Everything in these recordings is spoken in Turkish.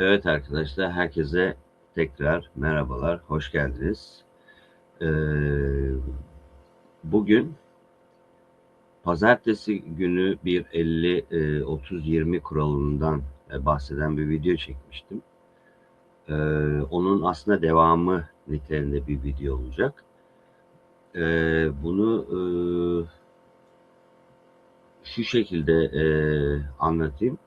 Evet arkadaşlar, herkese tekrar merhabalar, hoş geldiniz. Ee, bugün pazartesi günü bir 50-30-20 kuralından e, bahseden bir video çekmiştim. Ee, onun aslında devamı niteliğinde bir video olacak. Ee, bunu e, şu şekilde e, anlatayım.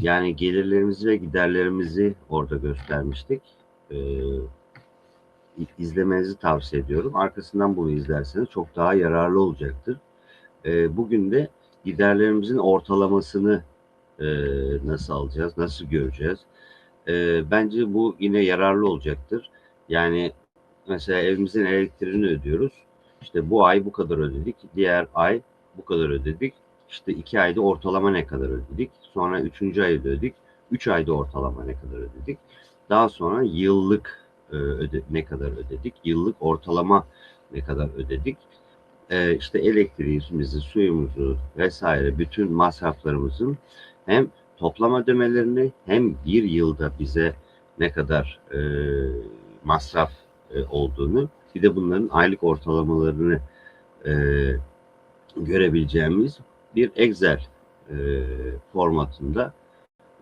Yani gelirlerimizi ve giderlerimizi orada göstermiştik. Ee, izlemenizi tavsiye ediyorum. Arkasından bunu izlerseniz çok daha yararlı olacaktır. Ee, bugün de giderlerimizin ortalamasını e, nasıl alacağız, nasıl göreceğiz? Ee, bence bu yine yararlı olacaktır. Yani mesela evimizin elektriğini ödüyoruz. İşte bu ay bu kadar ödedik, diğer ay bu kadar ödedik. İşte iki ayda ortalama ne kadar ödedik? Sonra üçüncü ayda ödedik. Üç ayda ortalama ne kadar ödedik? Daha sonra yıllık e, öde, ne kadar ödedik? Yıllık ortalama ne kadar ödedik? E, işte elektriğimizi, suyumuzu vesaire bütün masraflarımızın hem toplam ödemelerini hem bir yılda bize ne kadar e, masraf e, olduğunu bir de bunların aylık ortalamalarını e, görebileceğimiz bir Excel e, formatında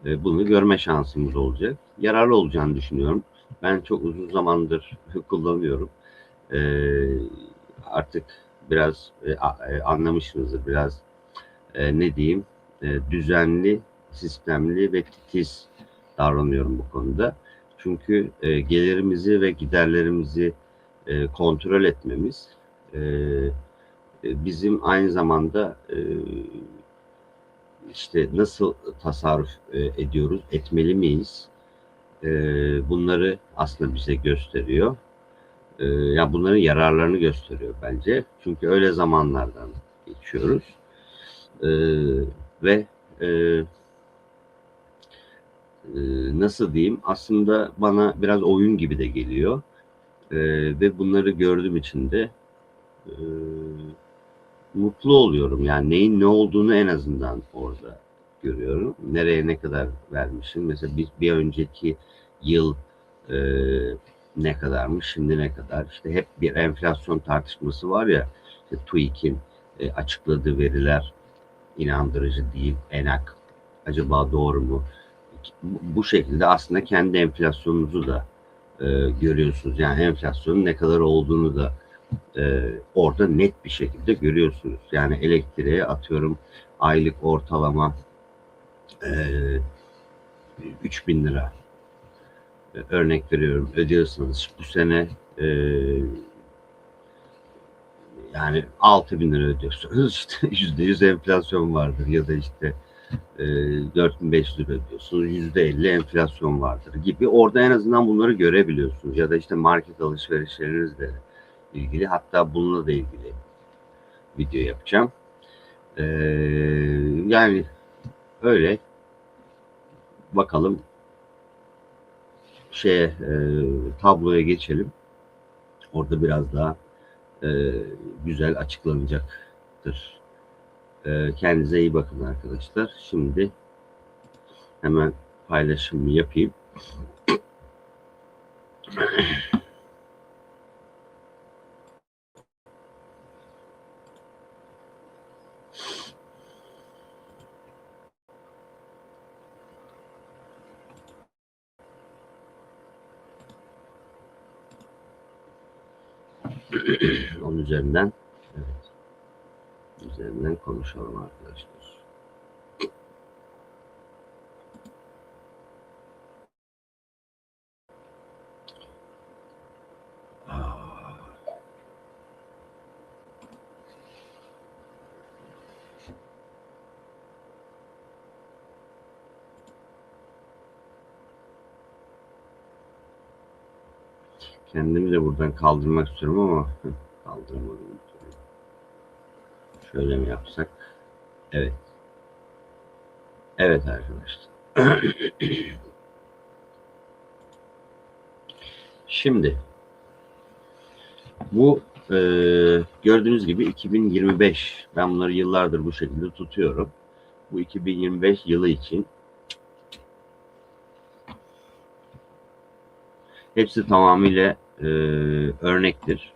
e, bunu görme şansımız olacak. Yararlı olacağını düşünüyorum. Ben çok uzun zamandır kullanıyorum. E, artık biraz e, e, anlamışsınızdır. Biraz e, ne diyeyim e, düzenli, sistemli ve titiz davranıyorum bu konuda. Çünkü e, gelirimizi ve giderlerimizi e, kontrol etmemiz e, bizim aynı zamanda e, işte nasıl tasarruf e, ediyoruz, etmeli miyiz? Bunları aslında bize gösteriyor. Ya yani bunların yararlarını gösteriyor bence. Çünkü öyle zamanlardan geçiyoruz. Ve nasıl diyeyim aslında bana biraz oyun gibi de geliyor. Ve bunları gördüğüm için de mutlu oluyorum. Yani neyin ne olduğunu en azından orada görüyorum. Nereye ne kadar vermişim. Mesela bir, bir önceki yıl e, ne kadarmış, şimdi ne kadar. İşte hep bir enflasyon tartışması var ya. İşte TÜİK'in e, açıkladığı veriler inandırıcı değil. Enak acaba doğru mu? Bu şekilde aslında kendi enflasyonunuzu da e, görüyorsunuz. Yani enflasyonun ne kadar olduğunu da e, orada net bir şekilde görüyorsunuz. Yani elektriğe atıyorum aylık ortalama e, 3000 lira. E, örnek veriyorum ödüyorsanız bu sene e, yani 6 bin lira ödüyorsunuz. İşte yüzde yüz enflasyon vardır ya da işte e, 4500 lira ödüyorsunuz yüzde 50 enflasyon vardır gibi. Orada en azından bunları görebiliyorsunuz. Ya da işte market alışverişlerinizde ilgili hatta bununla da ilgili video yapacağım. Ee, yani öyle bakalım şeye e, tabloya geçelim. Orada biraz daha e, güzel açıklanacaktır. E, kendinize iyi bakın arkadaşlar. Şimdi hemen paylaşımı yapayım. Onun üzerinden evet. Üzerinden konuşalım arkadaşlar. Kendimi de buradan kaldırmak istiyorum ama kaldıramadım. Şöyle mi yapsak? Evet. Evet arkadaşlar. Şimdi bu e, gördüğünüz gibi 2025 ben bunları yıllardır bu şekilde tutuyorum. Bu 2025 yılı için Hepsi tamamıyla e, örnektir.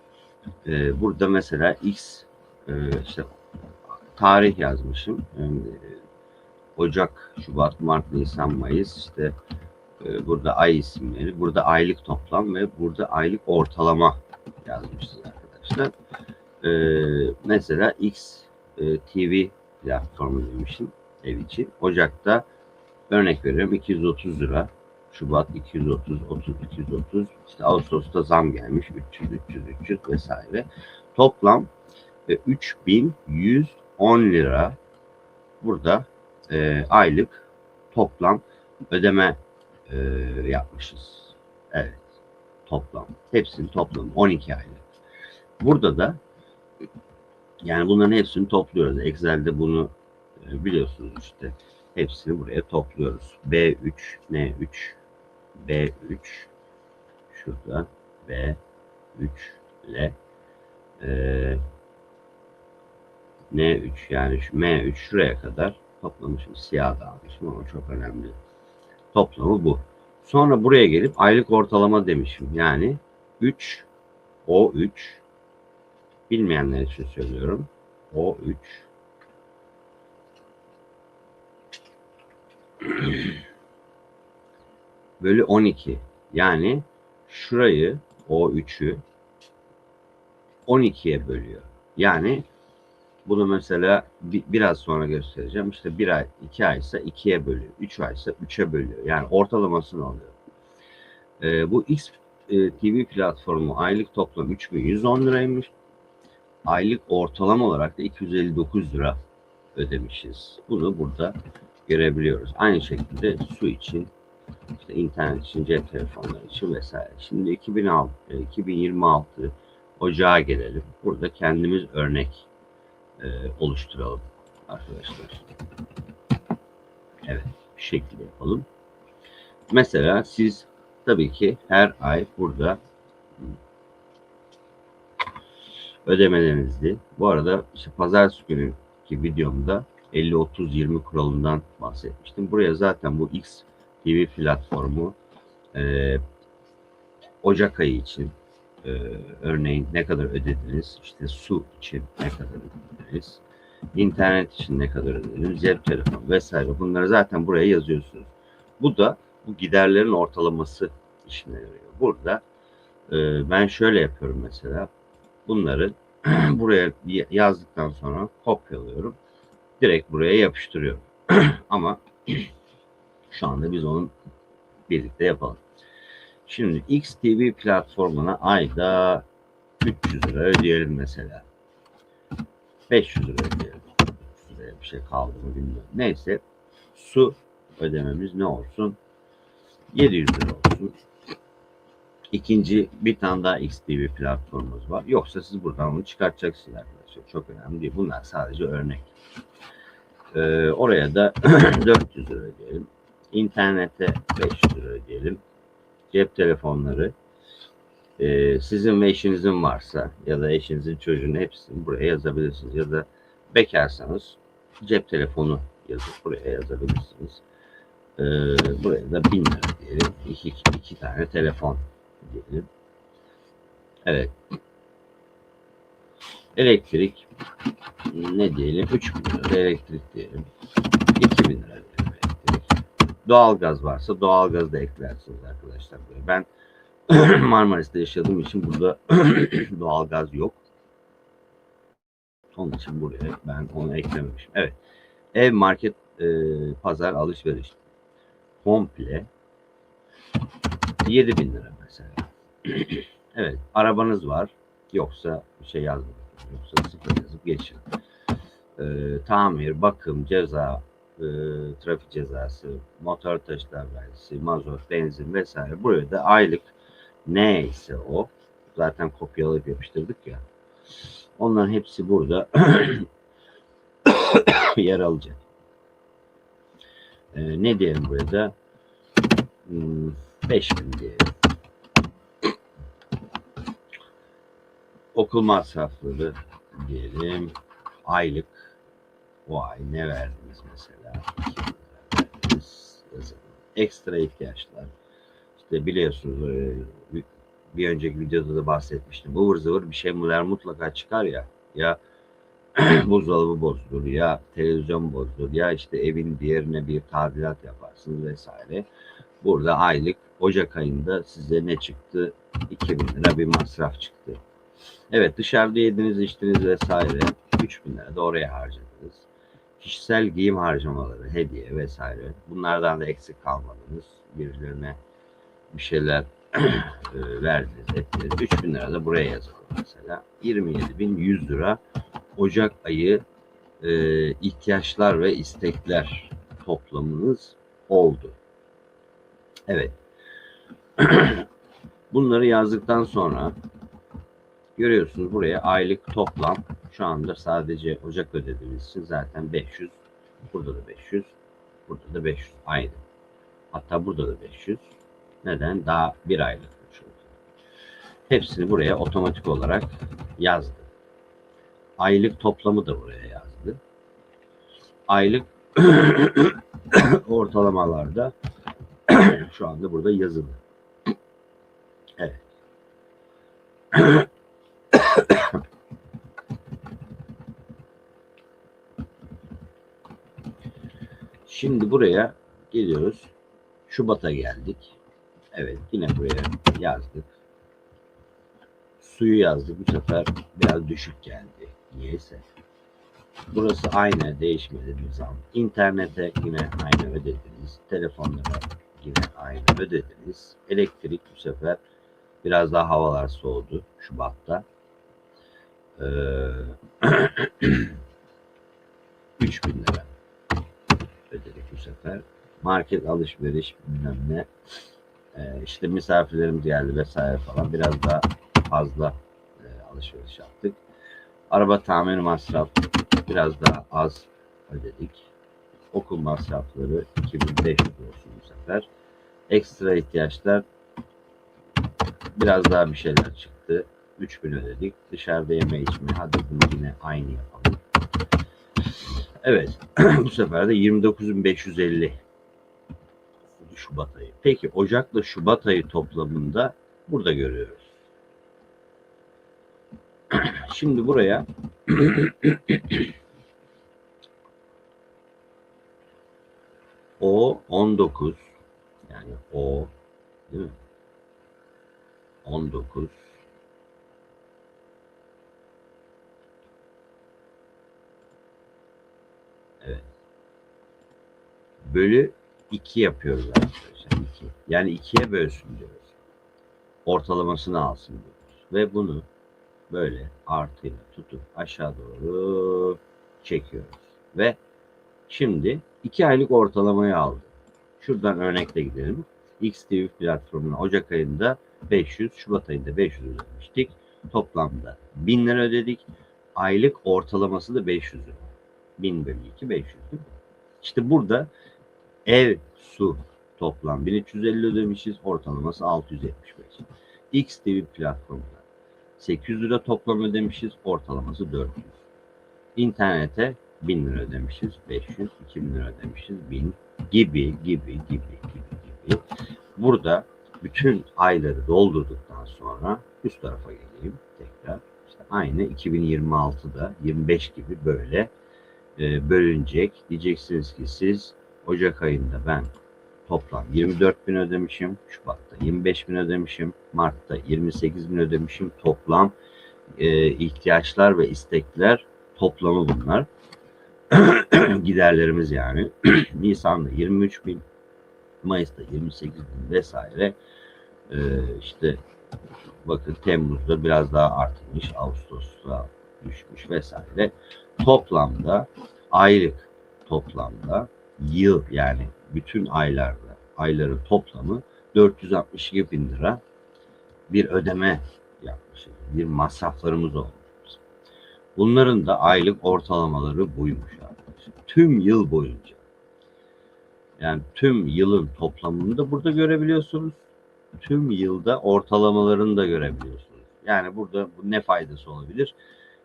E, burada mesela X e, işte tarih yazmışım. E, Ocak, Şubat, Mart, Nisan, Mayıs işte e, burada ay isimleri, burada aylık toplam ve burada aylık ortalama yazmışız arkadaşlar. E, mesela X e, TV platformu demişim ev için. Ocak'ta örnek veriyorum 230 lira. Şubat 230, 30, 230. İşte Ağustos'ta zam gelmiş 300, 300, 300 vesaire. Toplam e, 3110 lira burada e, aylık toplam ödeme e, yapmışız. Evet. Toplam. Hepsinin toplamı 12 aylık. Burada da yani bunların hepsini topluyoruz. Excel'de bunu e, biliyorsunuz işte. Hepsini buraya topluyoruz. B3, N3, B3, şurada B3 ile e, N3 yani şu M3 şuraya kadar toplamışım. Siyah dağılmışım ama çok önemli. Toplamı bu. Sonra buraya gelip aylık ortalama demişim. Yani 3 O3 bilmeyenler için söylüyorum. O3 bölü 12. Yani şurayı O3'ü 12'ye bölüyor. Yani bunu mesela bi- biraz sonra göstereceğim. İşte bir ay, iki ay ise ikiye bölüyor. Üç ay ise üçe bölüyor. Yani ortalamasını alıyor. Ee, bu X e, TV platformu aylık toplam 3110 liraymış. Aylık ortalama olarak da 259 lira ödemişiz. Bunu burada görebiliyoruz. Aynı şekilde su için, işte internet için, cep telefonları için vesaire. Şimdi 2006, e, 2026 Ocağa gelelim. Burada kendimiz örnek e, oluşturalım arkadaşlar. Evet, bir şekilde yapalım. Mesela siz tabii ki her ay burada ödemelerinizi bu arada işte pazartesi günkü videomda 50-30-20 kuralından bahsetmiştim. Buraya zaten bu X TV platformu e, Ocak ayı için e, örneğin ne kadar ödediniz? İşte su için ne kadar ödediniz? İnternet için ne kadar ödediniz? Cep telefonu vesaire. Bunları zaten buraya yazıyorsunuz. Bu da bu giderlerin ortalaması işine yarıyor. Burada e, ben şöyle yapıyorum mesela. Bunları buraya yazdıktan sonra kopyalıyorum. Direkt buraya yapıştırıyorum. Ama şu anda biz onun birlikte yapalım. Şimdi XTV platformuna ayda 300 lira ödeyelim mesela. 500 lira ödeyelim. Şuraya bir şey kaldı mı bilmiyorum. Neyse su ödememiz ne olsun? 700 lira olsun. İkinci bir tane daha XTV platformumuz var. Yoksa siz buradan onu çıkartacaksınız arkadaşlar. Çok önemli değil. Bunlar sadece örnek. Ee, oraya da 400 lira ödeyelim. İnternete 500 lira ödeyelim cep telefonları e, sizin ve eşinizin varsa ya da eşinizin çocuğunun hepsini buraya yazabilirsiniz. Ya da bekarsanız cep telefonu yazıp buraya yazabilirsiniz. E, buraya da bin lira diyelim. İki, iki, iki tane telefon diyelim. Evet. Elektrik ne diyelim? 3 bin lira elektrik diyelim. 2 bin lira diyelim. Doğalgaz varsa doğalgaz da eklersiniz arkadaşlar. Ben Marmaris'te yaşadığım için burada doğalgaz yok. Onun için buraya ben onu eklememişim. Evet. Ev, market, e, pazar, alışveriş. Komple 7 bin lira mesela. evet. Arabanız var. Yoksa bir şey yazmayın. Yoksa sıfır yazıp geçin. E, tamir, bakım, ceza, e, trafik cezası, motor taşıtlar vergisi, mazot, benzin vesaire. Buraya da aylık neyse o zaten kopyalayıp yapıştırdık ya. Onların hepsi burada yer alacak. E, ne diyelim burada? Hmm, 5000 diyelim. Okul masrafları diyelim. Aylık o ay ne verdiniz mesela? Verdiniz. Ekstra ihtiyaçlar. işte biliyorsunuz e, bir- bir önceki videoda da bahsetmiştim. Ivır zıvır bir şeyler mutlaka çıkar ya. Ya buzdolabı bozulur ya televizyon bozulur ya işte evin diğerine bir tadilat yaparsınız vesaire. Burada aylık Ocak ayında size ne çıktı? 2000 lira bir masraf çıktı. Evet dışarıda yediniz içtiniz vesaire 3000 lira da oraya harcadınız. Kişisel giyim harcamaları, hediye vesaire bunlardan da eksik kalmadınız. Birilerine bir şeyler e, verdiniz, ettiniz. 3000 lira da buraya yazalım mesela. 27.100 lira Ocak ayı e, ihtiyaçlar ve istekler toplamınız oldu. Evet. Bunları yazdıktan sonra görüyorsunuz buraya aylık toplam şu anda sadece Ocak ödediğimiz için zaten 500. Burada da 500. Burada da 500. Aynı. Hatta burada da 500. Neden? Daha bir aylık. Hepsini buraya otomatik olarak yazdı. Aylık toplamı da buraya yazdı. Aylık ortalamalarda şu anda burada yazılı. Evet. Şimdi buraya geliyoruz. Şubat'a geldik. Evet yine buraya yazdık. Suyu yazdık. Bu sefer biraz düşük geldi. Niyeyse. Burası aynı değişmedi nizam. İnternete yine aynı ödediniz. Telefonlara yine aynı ödediniz. Elektrik bu sefer biraz daha havalar soğudu Şubat'ta. Ee, 3000 lira sefer. Market alışveriş bilmem ne. Ee, işte misafirlerimiz geldi vesaire falan. Biraz daha fazla e, alışveriş yaptık. Araba tamir masraf biraz daha az ödedik. Okul masrafları 2500 olsun bu sefer. Ekstra ihtiyaçlar biraz daha bir şeyler çıktı. 3000 ödedik. Dışarıda yeme içme hadi bunu yine aynı yapalım. Evet. bu sefer de 29.550 Şubat ayı. Peki Ocak'la Şubat ayı toplamında burada görüyoruz. Şimdi buraya O 19 yani O değil mi? 19 Evet. Bölü 2 yapıyoruz arkadaşlar. 2. Yani 2'ye bölsün diyoruz. Ortalamasını alsın diyoruz. Ve bunu böyle artıyla tutup aşağı doğru çekiyoruz. Ve şimdi 2 aylık ortalamayı aldı. Şuradan örnekle gidelim. XTV platformuna Ocak ayında 500, Şubat ayında 500 ödemiştik. Toplamda 1000 lira ödedik. Aylık ortalaması da 500 lira. 1000 bölü 2 500 değil? İşte burada ev, su toplam 1350 ödemişiz. Ortalaması 675. XTV platformuna 800 lira toplam ödemişiz. Ortalaması 400. İnternete 1000 lira ödemişiz. 500, 2000 lira ödemişiz. 1000 gibi gibi gibi gibi gibi. Burada bütün ayları doldurduktan sonra üst tarafa geleyim tekrar. İşte aynı 2026'da 25 gibi böyle e, bölünecek. Diyeceksiniz ki siz Ocak ayında ben toplam 24 bin ödemişim. Şubat'ta 25 bin ödemişim. Mart'ta 28 bin ödemişim. Toplam e, ihtiyaçlar ve istekler toplamı bunlar. Giderlerimiz yani. Nisan'da 23 bin. Mayıs'ta 28 bin vesaire. E, işte bakın Temmuz'da biraz daha artmış. Ağustos'ta düşmüş vesaire. Toplamda aylık toplamda yıl yani bütün aylarda ayların toplamı 462 bin lira bir ödeme yapmışız. Bir masraflarımız olmuş. Bunların da aylık ortalamaları buymuş arkadaşlar. Tüm yıl boyunca. Yani tüm yılın toplamını da burada görebiliyorsunuz. Tüm yılda ortalamalarını da görebiliyorsunuz. Yani burada bu ne faydası olabilir?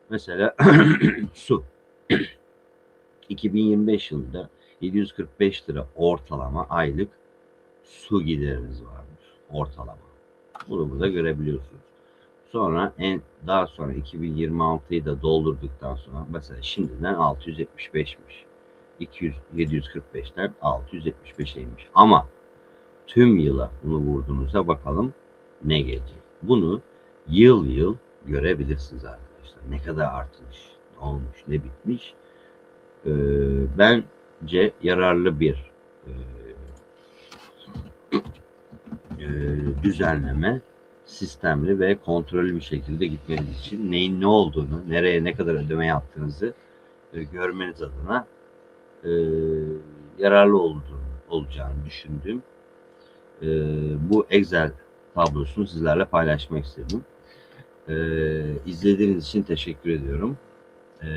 Mesela su. 2025 yılında 745 lira ortalama aylık su gideriniz varmış. ortalama. Bunu burada görebiliyorsunuz. Sonra en daha sonra 2026'yı da doldurduktan sonra mesela şimdiden 675'miş. 200 745'ten 675'e inmiş. Ama tüm yıla bunu vurduğunuzda bakalım ne gelecek. Bunu yıl yıl görebilirsiniz arkadaşlar. Ne kadar artmış, ne olmuş, ne bitmiş. Ee, bence yararlı bir e, e, düzenleme sistemli ve kontrollü bir şekilde gitmeniz için neyin ne olduğunu, nereye ne kadar ödeme yaptığınızı e, görmeniz adına e, yararlı olduğunu, olacağını düşündüğüm e, bu Excel tablosunu sizlerle paylaşmak istedim. E, izlediğiniz için teşekkür ediyorum. E,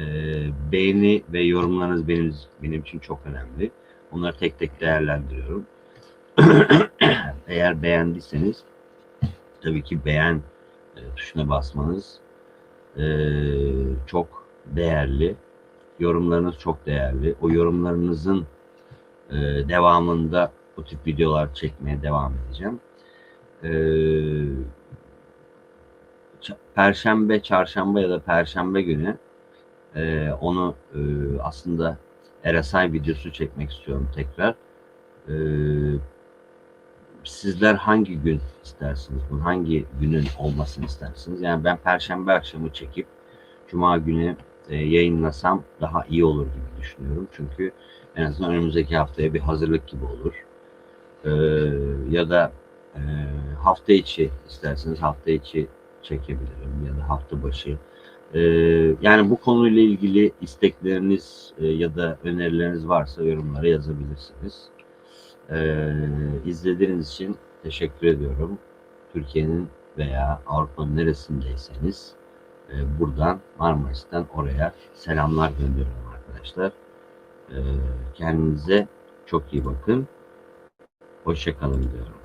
beğeni ve yorumlarınız benim benim için çok önemli. Onları tek tek değerlendiriyorum. Eğer beğendiyseniz tabii ki beğen e, tuşuna basmanız e, çok değerli. Yorumlarınız çok değerli. O yorumlarınızın e, devamında bu tip videolar çekmeye devam edeceğim. E, Perşembe, çarşamba ya da perşembe günü e, onu e, aslında RSI videosu çekmek istiyorum tekrar. E, sizler hangi gün istersiniz? Bunun hangi günün olmasını istersiniz? Yani ben perşembe akşamı çekip cuma günü e, yayınlasam daha iyi olur gibi düşünüyorum. Çünkü en azından önümüzdeki haftaya bir hazırlık gibi olur. E, ya da e, hafta içi isterseniz hafta içi çekebilirim ya da hafta başı. E, yani bu konuyla ilgili istekleriniz e, ya da önerileriniz varsa yorumlara yazabilirsiniz. Ee, izlediğiniz için teşekkür ediyorum. Türkiye'nin veya Avrupa'nın neresindeyseniz e, buradan Marmaris'ten oraya selamlar gönderiyorum arkadaşlar. Ee, kendinize çok iyi bakın. Hoşçakalın diyorum.